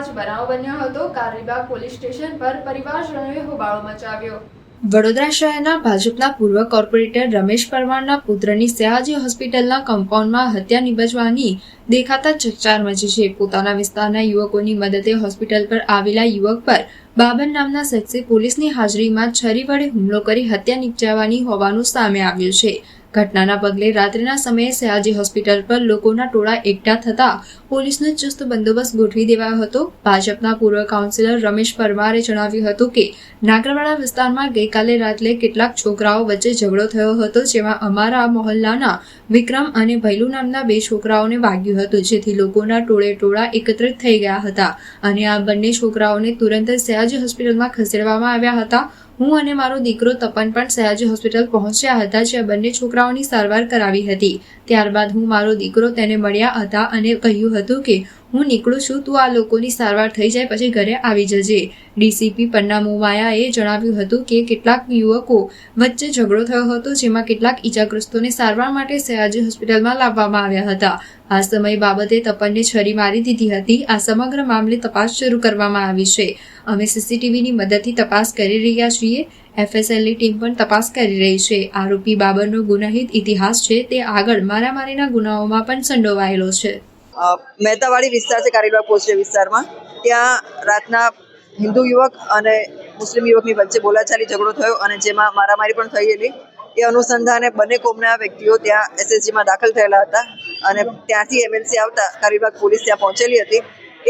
જ બનાવ બન્યો હતો. કારેબાગ પોલીસ સ્ટેશન પર પરિવારજનોએ હોબાળો મચાવ્યો. વડોદરા શહેરના ભાજપના પૂર્વ કોર્પોરેટર રમેશ પરમારના પુત્રની સયાજી હોસ્પિટલના કમ્પાઉન્ડમાં હત્યા નિબજવાની દેખાતા ચકચાર મચી છે. પોતાના વિસ્તારના યુવકોની મદદે હોસ્પિટલ પર આવેલા યુવક પર બાબર નામના શખ્સે પોલીસની હાજરીમાં છરી વડે હુમલો કરી હત્યા નિપજાવવાની હોવાનું સામે આવ્યું છે. ઘટનાના પગલે રાત્રિના સમયે સયાજી હોસ્પિટલ પર લોકોના ટોળા એકઠા થતા પોલીસનો ચુસ્ત બંદોબસ્ત ગોઠવી દેવાયો હતો. ભાજપના પૂર્વ કાઉન્સિલર રમેશ પરમારે જણાવ્યું હતું કે, નાગરવાડા વિસ્તારમાં ગઈકાલે રાત્રે કેટલાક છોકરાઓ વચ્ચે ઝઘડો થયો હતો, જેમાં અમારા મોહલ્લાના વિક્રમ અને ભૈલુ નામના બે છોકરાઓને વાગ્યું હતું, જેથી લોકોના ટોળે ટોળા એકત્રિત થઈ ગયા હતા. અને આ બંને છોકરાઓને તુરંત સયાજી હોસ્પિટલમાં ખસેડવામાં આવ્યા હતા. હું અને મારો દીકરો તપન પણ સયાજી હોસ્પિટલ પહોંચ્યા હતા, જ્યાં બંને છોકરાઓની સારવાર કરાવી હતી. ત્યારબાદ હું મારો દીકરો તેને મળ્યા હતા અને કહ્યું હતું કે હું નીકળું છું, તું આ લોકોની સારવાર થઈ જાય, પછી ઘરે આવી જજે. ડીસીપી પન્ના મોમાયાએ જણાવ્યું હતું કે કેટલાક યુવકો વચ્ચે ઝઘડો થયો હતો, જેમાં કેટલાક ઈજાગ્રસ્તોને સારવાર માટે સયાજી હોસ્પિટલમાં લાવવામાં આવ્યા હતા. આ સમય બાબતે તપનને છરી મારી દીધી હતી. આ સમગ્ર મામલે તપાસ શરૂ કરવામાં આવી છે. અમે સીસીટીવીની મદદથી તપાસ કરી રહ્યા છીએ. એફએસએલની ટીમ પણ તપાસ કરી રહી છે. આરોપી બાબરનો ગુનાહિત ઇતિહાસ છે. તે આગળ મારામારીના ગુનાઓમાં પણ સંડોવાયેલો છે. મહેતાવાડી વિસ્તાર છે કારેલબાગ પોસ્ટ વિસ્તારમાં. ત્યાં રાતના હિન્દુ યુવક અને મુસ્લિમ યુવકની વચ્ચે બોલાચાલી ઝઘડો થયો અને જેમાં મારામારી પણ થયેલી. એ અનુસંધાને બંને કોમના વ્યક્તિઓ ત્યાં એસએસજીમાં દાખલ થયેલા હતા અને ત્યાંથી એમએલસી આવતા કારીબાગ પોલીસ ત્યાં પહોંચેલી હતી.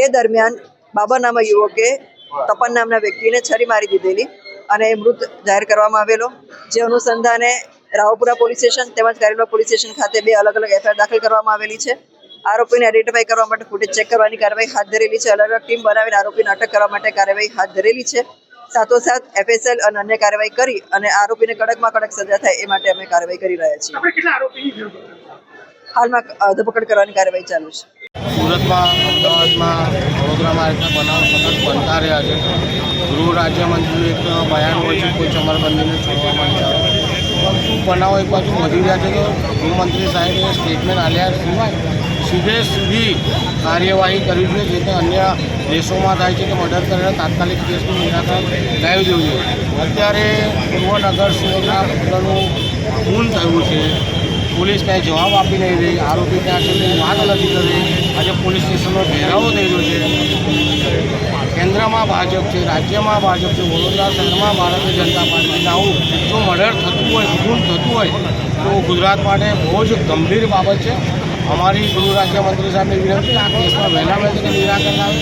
એ દરમિયાન બાબર નામના યુવકે તપન નામના વ્યક્તિને છરી મારી દીધેલી અને એ મૃત જાહેર કરવામાં આવેલો. જે અનુસંધાને રાવપુરા પોલીસ સ્ટેશન તેમજ કારીબાગ પોલીસ સ્ટેશન ખાતે બે અલગ અલગ એફઆઈઆર દાખલ કરવામાં આવેલી છે. આરોપીને આઈડેન્ટિફાઈ કરવા માટે ફૂટેજ ચેક કરવાની કાર્યવાહી હાથ ધરેલી છે. અલગ અલગ ટીમ બનાવીને આરોપીને અટક કરવા માટે કાર્યવાહી હાથ ધરેલી છે. સાથોસાથ એફએસએલ અને અન્ય કાર્યવાહી કરી અને આરોપીને કડકમાં કડક સજા થાય એ માટે અમે કાર્યવાહી કરી રહ્યા છીએ. હાલમાં ધરપકડ કરવાની કાર્યવાહી ચાલુ છે. સુરતમાં અમદાવાદમાં વડોદરામાં આ રીતના બનાવ સતત બનતા રહ્યા છે. ગૃહ રાજ્યમંત્રીનું એક બયાન હોય છે કોઈ ચમરબંધીને છોડવામાં આવે. શું બનાવો એક બાજુ વધી રહ્યા છે તો ગૃહમંત્રી સાહેબે સ્ટેટમેન્ટ આલ્યા સિવાય સીધે સીધી કાર્યવાહી કરવી જોઈએ, જે તે અન્ય દેશોમાં થાય છે કે મર્ડર કરીને તાત્કાલિક કેસનું નિરાકરણ લાવી દેવું જોઈએ. અત્યારે પૂર્વનગર સુરતના પુત્રનું ખૂન થયું છે. પોલીસ કાંઈ જવાબ આપી નહીં રહી. આરોપી ત્યાં સુધી વાત નથી કરી આજે પોલીસ સ્ટેશનનો ઘેરાવો થઈ રહ્યો છે. કેન્દ્રમાં ભાજપ છે, રાજ્યમાં ભાજપ છે, વડોદરા શહેરમાં ભારતીય જનતા પાર્ટી. આવું જો મર્ડર થતું હોય, ખૂન થતું હોય, તો ગુજરાત માટે બહુ જ ગંભીર બાબત છે. અમારી ગૃહ રાજ્યમંત્રી સાહેબને વિનંતી આ કેસમાં વહેલા વહેલી નિરાકરણ આવે.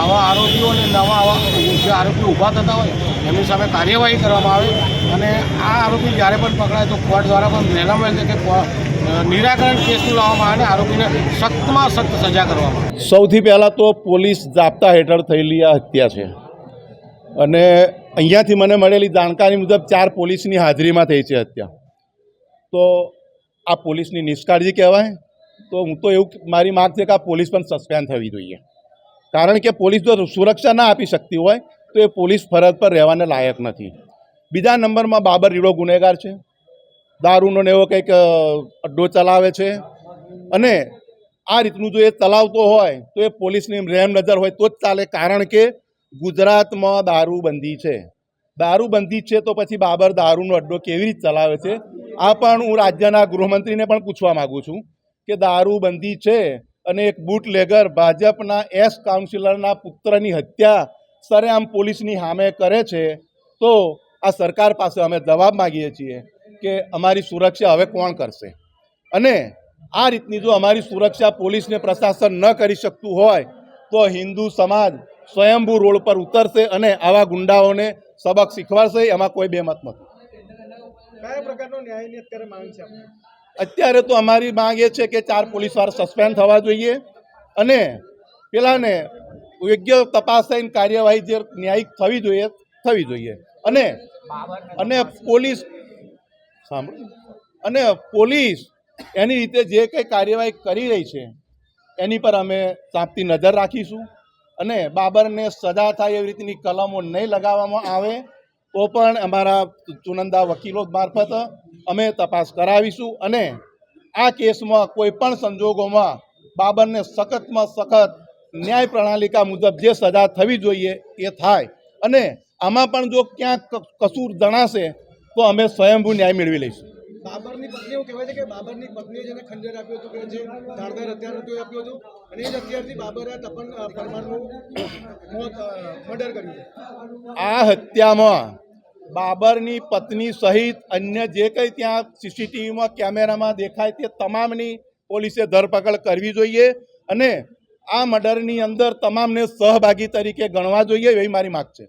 આવા આરોપીઓ અને નવા આવા જે આરોપીઓ ઊભા થતા હોય, એમની સામે કાર્યવાહી કરવામાં આવે અને આ આરોપી જ્યારે પણ પકડાય તો કોર્ટ દ્વારા પણ વહેલા વહેલી કો- નિરાકરણ કેસનું લાવવામાં આવે અને આરોપીને સખ્તમાં સખ્ત સજા કરવામાં આવે. સૌથી પહેલાં તો પોલીસ જાપ્તા હેઠળ થયેલી આ હત્યા છે. અને અહીંયાથી મને મળેલી જાણકારી મુજબ ચાર પોલીસની હાજરીમાં થઈ છે હત્યા. તો આ પોલીસની નિષ્કાળજી કહેવાય તો હું તો એવું મારી માગ છે કે આ પોલીસ પણ સસ્પેન્ડ થવી જોઈએ. કારણ કે પોલીસ જો સુરક્ષા ના આપી શકતી હોય, તો એ પોલીસ ફરજ પર રહેવાને લાયક નથી. બીજા નંબરમાં બાબર રીડો ગુનેગાર છે. દારૂનો ને એવો કંઈક અડ્ડો ચલાવે છે. અને આ રીતનું જો એ ચલાવતો હોય, તો એ પોલીસની રહેમ નજર હોય, તો જ ચાલે. કારણ કે ગુજરાતમાં દારૂબંધી છે. દારૂબંધી છે તો પછી બાબર દારૂનો અડ્ડો કેવી રીતે ચલાવે છે? આ પણ હું રાજ્યના ગૃહમંત્રીને પણ પૂછવા માગું છું. કે દારૂબંધી છે અને એક બુટલેગર ભાજપના એસ કાઉન્સિલરના પુત્રની હત્યા સરેઆમ પોલીસની સામે કરે છે, તો આ સરકાર પાસે અમે જવાબ માગીએ છીએ કે અમારી સુરક્ષા હવે કોણ કરશે અને આ રીતની જો અમારી સુરક્ષા પોલીસને પ્રશાસન ન કરી શકતું હોય, તો હિન્દુ સમાજ સ્વયંભૂ રોડ પર ઉતરશે અને આવા ગુંડાઓને સબક શીખવાડશે, એમાં કોઈ બેમત નથી કયા પ્રકારનો ન્યાયની અત્યારે માંગ છે? અત્યારે તો અમારી માંગ એ છે કે ચાર પોલીસવાળા સસ્પેન્ડ થવા જોઈએ અને પેલાને યોગ્ય તપાસ થઈને કાર્યવાહી જે ન્યાયિક થવી જોઈએ થવી જોઈએ. અને અને પોલીસ અને પોલીસ એની રીતે જે કંઈ કાર્યવાહી કરી રહી છે, એની પર અમે ચાંપતી નજર રાખીશું. અને બાબરને સજા થાય એવી રીતની કલમો નહીં લગાવવામાં આવે. તો પણ અમારા ચુનંદા વકીલો મારફત અમે તપાસ કરાવીશું અને આ કેસમાં કોઈ પણ સંજોગોમાં બાબરને સખતમાં સખત ન્યાય પ્રણાલિકા મુજબ જે સજા થવી જોઈએ એ થાય. અને આમાં પણ જો ક્યાંક કસૂર જણાશે તો અમે સ્વયંભૂ ન્યાય મેળવી લઈશું. બાબરની પત્ની એવું કહેવાય છે કે બાબરની પત્નીએ જેને ખંજર આપ્યું હતું કે જે ધારદાર હથિયાર હતું એ આપ્યું હતું અને એ જ હથિયારથી બાબરે તપન પરમારનું મોત મર્ડર કર્યું આ હત્યામાં બાબરની પત્ની સહિત અન્ય જે કંઈ ત્યાં સીસીટીવીમાં કેમેરામાં દેખાય તે તમામની પોલીસે ધરપકડ કરવી જોઈએ અને આ મર્ડરની અંદર તમામને સહભાગી તરીકે ગણવા જોઈએ એવી મારી માગ છે.